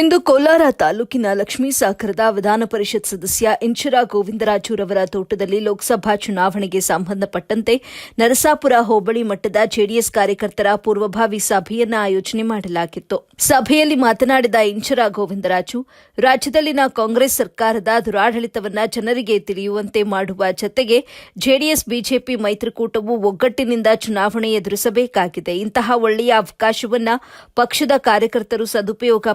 ಇಂದು ಕೋಲಾರ ತಾಲೂಕಿನ ಲಕ್ಷ್ಮೀ ಸಾಗರದ ವಿಧಾನ ಪರಿಷತ್ ಸದಸ್ಯ ಇಂಚರ ಗೋವಿಂದರಾಜುರವರ ತೋಟದಲ್ಲಿ ಲೋಕಸಭಾ ಚುನಾವಣೆಗೆ ಸಂಬಂಧಪಟ್ಟಂತೆ ನರಸಾಪುರ ಹೋಬಳಿ ಮಟ್ಟದ ಜೆಡಿಎಸ್ ಕಾರ್ಯಕರ್ತರ ಪೂರ್ವಭಾವಿ ಸಭೆಯನ್ನ ಆಯೋಜನೆ ಮಾಡಲಾಗಿತ್ತು. ಸಭೆಯಲ್ಲಿ ಮಾತನಾಡಿದ ಇಂಚರ ಗೋವಿಂದರಾಜು, ರಾಜ್ಯದಲ್ಲಿನ ಕಾಂಗ್ರೆಸ್ ಸರ್ಕಾರದ ದುರಾಡಳಿತವನ್ನು ಜನರಿಗೆ ತಿಳಿಯುವಂತೆ ಮಾಡುವ ಜತೆಗೆ ಜೆಡಿಎಸ್, ಬಿಜೆಪಿ ಮೈತ್ರಿಕೂಟವು ಒಗ್ಗಟ್ಟಿನಿಂದ ಚುನಾವಣೆ ಎದುರಿಸಬೇಕಾಗಿದೆ. ಇಂತಹ ಒಳ್ಳೆಯ ಅವಕಾಶವನ್ನ ಪಕ್ಷದ ಕಾರ್ಯಕರ್ತರು ಸದುಪಯೋಗ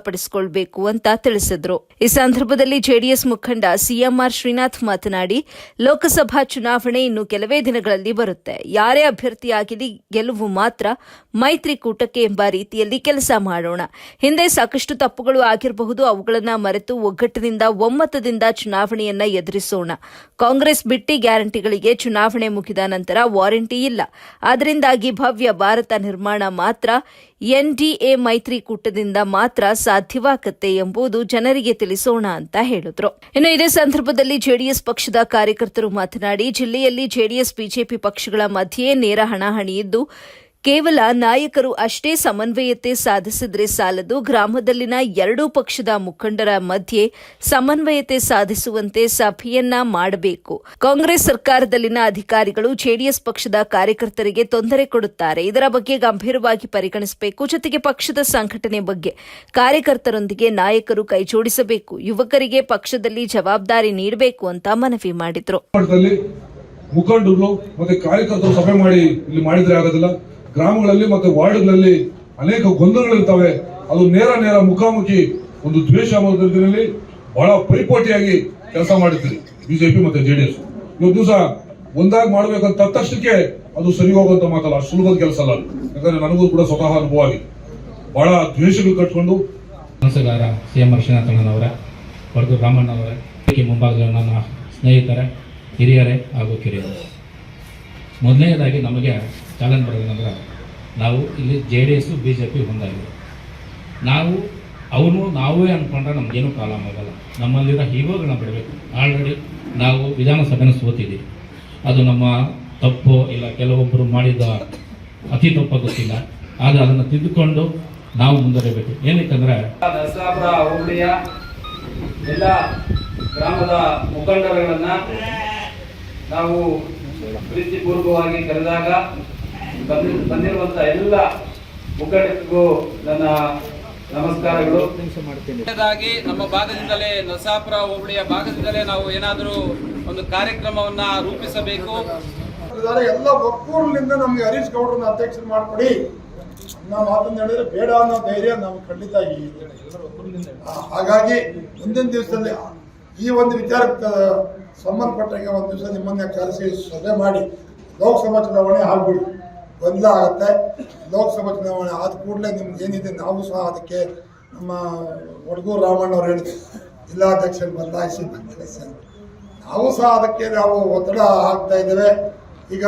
ಪಡಿಸಿಕೊಳ್ಳಬೇಕು ಅಂತ ತಿಳಿಸಿದ್ರು. ಈ ಸಂದರ್ಭದಲ್ಲಿ ಜೆಡಿಎಸ್ ಮುಖಂಡ ಸಿಎಂಆರ್ ಶ್ರೀನಾಥ್ ಮಾತನಾಡಿ, ಲೋಕಸಭಾ ಚುನಾವಣೆ ಇನ್ನು ಕೆಲವೇ ದಿನಗಳಲ್ಲಿ ಬರುತ್ತೆ. ಯಾರೇ ಅಭ್ಯರ್ಥಿಯಾಗಲಿ ಗೆಲುವು ಮಾತ್ರ ಮೈತ್ರಿಕೂಟಕ್ಕೆ ಎಂಬ ರೀತಿಯಲ್ಲಿ ಕೆಲಸ ಮಾಡೋಣ. ಹಿಂದೆ ಸಾಕಷ್ಟು ತಪ್ಪುಗಳು ಆಗಿರಬಹುದು, ಅವುಗಳನ್ನು ಮರೆತು ಒಗ್ಗಟ್ಟಿನಿಂದ ಒಮ್ಮತದಿಂದ ಚುನಾವಣೆಯನ್ನ ಎದುರಿಸೋಣ. ಕಾಂಗ್ರೆಸ್ ಬಿಟ್ಟಿ ಗ್ಯಾರಂಟಿಗಳಿಗೆ ಚುನಾವಣೆ ಮುಗಿದ ನಂತರ ವಾರಂಟಿ ಇಲ್ಲ. ಅದರಿಂದಾಗಿ ಭವ್ಯ ಭಾರತ ನಿರ್ಮಾಣ ಮಾತ್ರ ಎನ್ಡಿಎ ಮೈತ್ರಿಕೂಟದಿಂದ ಮಾತ್ರ ಸಾಧ್ಯವಾಗತ್ತೆ ಎಂಬುದು ಜನರಿಗೆ ತಿಳಿಸೋಣ ಅಂತ ಹೇಳಿದ್ರು. ಇನ್ನು ಇದೇ ಸಂದರ್ಭದಲ್ಲಿ ಜೆಡಿಎಸ್ ಪಕ್ಷದ ಕಾರ್ಯಕರ್ತರು ಮಾತನಾಡಿ, ಜಿಲ್ಲೆಯಲ್ಲಿ ಜೆಡಿಎಸ್, ಬಿಜೆಪಿ ಪಕ್ಷಗಳ ಮಧ್ಯೆ ನೇರ ಹಣಾಹಣಿ ಇದ್ದು ಕೇವಲ ನಾಯಕರು ಅಷ್ಟೇ ಸಮನ್ವಯತೆ ಸಾಧಿಸಿದ್ರೆ ಸಾಲದು. ಗ್ರಾಮದಲ್ಲಿನ ಎರಡೂ ಪಕ್ಷದ ಮುಖಂಡರ ಮಧ್ಯೆ ಸಮನ್ವಯತೆ ಸಾಧಿಸುವಂತೆ ಸಭೆಯನ್ನ ಮಾಡಬೇಕು. ಕಾಂಗ್ರೆಸ್ ಸರ್ಕಾರದಲ್ಲಿನ ಅಧಿಕಾರಿಗಳು ಜೆಡಿಎಸ್ ಪಕ್ಷದ ಕಾರ್ಯಕರ್ತರಿಗೆ ತೊಂದರೆ ಕೊಡುತ್ತಾರೆ. ಇದರ ಬಗ್ಗೆ ಗಂಭೀರವಾಗಿ ಪರಿಗಣಿಸಬೇಕು. ಜೊತೆಗೆ ಪಕ್ಷದ ಸಂಘಟನೆ ಬಗ್ಗೆ ಕಾರ್ಯಕರ್ತರೊಂದಿಗೆ ನಾಯಕರು ಕೈಜೋಡಿಸಬೇಕು. ಯುವಕರಿಗೆ ಪಕ್ಷದಲ್ಲಿ ಜವಾಬ್ದಾರಿ ನೀಡಬೇಕು ಅಂತ ಮನವಿ ಮಾಡಿದ್ರು. ಮುಖಂಡರು ಮತ್ತೆ ಕಾರ್ಯಕರ್ತರು ಸಭೆ ಮಾಡಿ ಇಲ್ಲಿ ಮಾಡಿದ್ರೆ ಆಗೋದಿಲ್ಲ. ಗ್ರಾಮಗಳಲ್ಲಿ ಮತ್ತೆ ವಾರ್ಡ್ಗಳಲ್ಲಿ ಅನೇಕ ಗೊಂದಲಗಳಿರ್ತವೆ. ಅದು ನೇರ ನೇರ ಮುಖಾಮುಖಿ ಒಂದು ದ್ವೇಷ ಅನ್ನೋದ್ರಲ್ಲಿ ಬಹಳ ಪೈಪೋಟಿಯಾಗಿ ಕೆಲಸ ಮಾಡಿದ್ರಿ ಬಿಜೆಪಿ ಮತ್ತೆ ಜೆಡಿಎಸ್. ಇವತ್ತು ದಿವಸ ಒಂದಾಗಿ ಮಾಡಬೇಕಂತ ತಕ್ಷಣಕ್ಕೆ ಅದು ಸರಿ ಹೋಗುವಂತ ಮಾತಲ್ಲ ಸುಲಭದ ಕೆಲಸ ಅಲ್ಲ. ಯಾಕಂದ್ರೆ ನನಗೂ ಕೂಡ ಸ್ವತಃ ಅನುಭವ ಆಗಿದೆ. ಬಹಳ ದ್ವೇಷಗಳು ಕಟ್ಕೊಂಡು ಕನಸುಗಾರ ಸಿ ಎಂ ಅರ್ಶನಾಥಣ್ಣನವರ ಹೊರತು ಬ್ರಾಹ್ಮಣ್ಣವರ ವೇದಿಕೆ ಮುಂಭಾಗದ ನನ್ನ ಸ್ನೇಹಿತರ, ಹಿರಿಯರೇ ಹಾಗೂ ಕಿರಿಯರು. ಮೊದಲನೇದಾಗಿ ನಮಗೆ ಚಾಲೆಂಜ್ ಬರೋದಂದ್ರೆ ನಾವು ಇಲ್ಲಿ J D S B J P ಹೊಂದಾಗಿದೆ. ನಾವು, ಅವನು ನಾವೇ ಅಂದ್ಕೊಂಡ್ರೆ ನಮಗೇನು ಪ್ರಾಬ್ಲಮ್ ಆಗಲ್ಲ. ನಮ್ಮಲ್ಲಿರೋ ಹೀರೋಗಳನ್ನ ಬಿಡಬೇಕು. ಆಲ್ರೆಡಿ ನಾವು ವಿಧಾನಸಭೆನ ಸೋತಿದ್ದೀವಿ. ಅದು ನಮ್ಮ ತಪ್ಪು ಇಲ್ಲ ಕೆಲವೊಬ್ಬರು ಮಾಡಿದ ಅತಿ ತಪ್ಪ ಗೊತ್ತಿಲ್ಲ. ಆದರೆ ಅದನ್ನು ತಿದ್ದುಕೊಂಡು ನಾವು ಮುಂದುವರಿಬೇಕು. ಏನಕ್ಕಂದ್ರೆ ನರಸಾಪುರ, ಹೋಬಳಿಯ ಎಲ್ಲ ಗ್ರಾಮದ ಮುಖಂಡರುಗಳನ್ನ ನಾವು ಪ್ರೀತಿಪೂರ್ವಕವಾಗಿ ಕರೆದಾಗ ಬಂದಿ- ಬಂದಿರುವಂತ ಎಲ್ಲ ಮುಖಂಡರಿಗೂ ನನ್ನ ನಮಸ್ಕಾರಗಳು. ನಮ್ಮ ಭಾಗದಿಂದಲೇ ನಸಾಪುರ ಹೋಬಳಿಯ ಭಾಗದಿಂದಲೇ ನಾವು ಏನಾದರೂ ಒಂದು ಕಾರ್ಯಕ್ರಮವನ್ನ ರೂಪಿಸಬೇಕು. ಎಲ್ಲ ಒಕ್ಕೂರಿನಿಂದ ನಮ್ಗೆ ಹರೀಶ್ ಗೌಡ್ರನ್ನ ಅಧ್ಯಕ್ಷರು ಮಾಡ್ಕೊಡಿ. ನಾವು ಮಾತನ್ನ ಹೇಳಿದ್ರೆ ಬೇಡ ಅನ್ನೋ ಧೈರ್ಯ ನಾವು ಖಂಡಿತ ಹಾಗಾಗಿ ಮುಂದಿನ ದಿವಸದಲ್ಲಿ ಈ ಒಂದು ವಿಚಾರಕ್ಕೆ ಸಂಬಂಧಪಟ್ಟಂಗೆ ಒಂದು ದಿವಸ ನಿಮ್ಮನ್ನ ಕರೆಸಿ ಸಭೆ ಮಾಡಿ ಲೋಕಸಭಾ ಚುನಾವಣೆ ಆಗ್ಬಿಡಿ. ಗೊಂದಲ ಆಗುತ್ತೆ ಲೋಕಸಭಾ ಚುನಾವಣೆ ಆದ ಕೂಡಲೇ ನಿಮ್ಗೆ ಏನಿದೆ ನಾವು ಸಹ ಅದಕ್ಕೆ ನಮ್ಮ ಹುಡುಗರು ರಾಮಣ್ಣ ಅವ್ರು ಹೇಳಿದ್ರು. ಜಿಲ್ಲಾಧ್ಯಕ್ಷರು ಬದಲಾಯಿಸಿ ಸರ್. ನಾವು ಸಹ ಅದಕ್ಕೆ ನಾವು ಒತ್ತಡ ಹಾಕ್ತಾ ಇದ್ದೇವೆ. ಈಗ